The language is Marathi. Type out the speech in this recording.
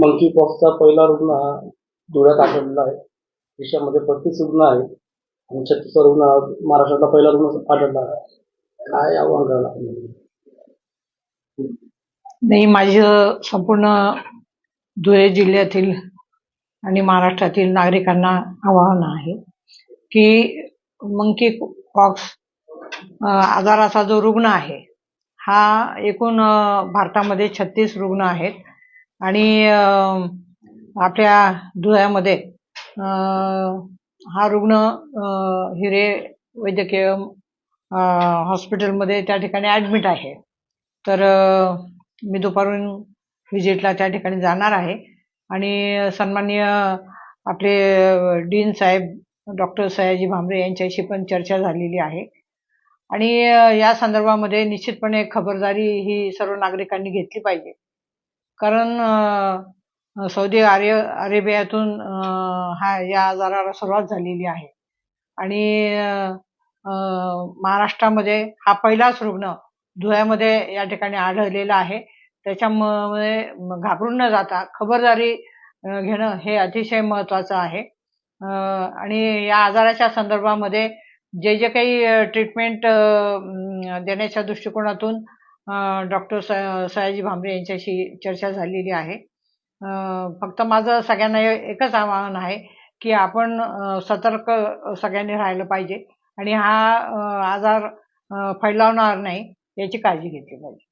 मंकी पॉक्सचा पहिला रुग्ण हा धुळ्यात आढळलेला आहे. देशामध्ये बत्तीस रुग्ण आहेत आणि छत्तीस रुग्ण महाराष्ट्राचा महाराष्ट्रातला पहिला रुग्ण आढळला आहे. काय आव्हान करायला आपण? नाही माझं संपूर्ण धुळे जिल्ह्यातील आणि महाराष्ट्रातील नागरिकांना आवाहन आहे की मंकी पॉक्स आजाराचा जो रुग्ण आहे हा एकूण भारतामध्ये छत्तीस रुग्ण आहेत. आणि आपल्या धुळ्यामध्ये हा रुग्ण हिरे वैद्यकीय हॉस्पिटलमध्ये त्या ठिकाणी ॲडमिट आहे. तर मी दुपारून व्हिजिटला त्या ठिकाणी जाणार आहे. आणि सन्माननीय आपले डीन साहेब डॉक्टर सयाजी भांबरे यांच्याशी पण चर्चा झालेली आहे. आणि या संदर्भामध्ये निश्चितपणे खबरदारी ही सर्व नागरिकांनी घेतली पाहिजे. कारण सौदी अरे अरेबियातून हा या आजाराला सुरुवात झालेली आहे. आणि महाराष्ट्रामध्ये हा पहिलाच रुग्ण धुळ्यामध्ये या ठिकाणी आढळलेला आहे. त्याच्यामुळे म- घाबरून न जाता खबरदारी घेणं हे अतिशय महत्त्वाचं आहे. आणि या आजाराच्या संदर्भामध्ये जे जे काही ट्रीटमेंट देण्याच्या दृष्टिकोनातून डॉक्टर सयाजी भांबरे यांच्याशी चर्चा झालेली आहे. फक्त माझं सगळ्यांना एकच आवाहन आहे की आपण सतर्क सगळ्यांनी राहिलं पाहिजे. आणि हा आजार फैलावणार नाही याची काळजी घेतली पाहिजे.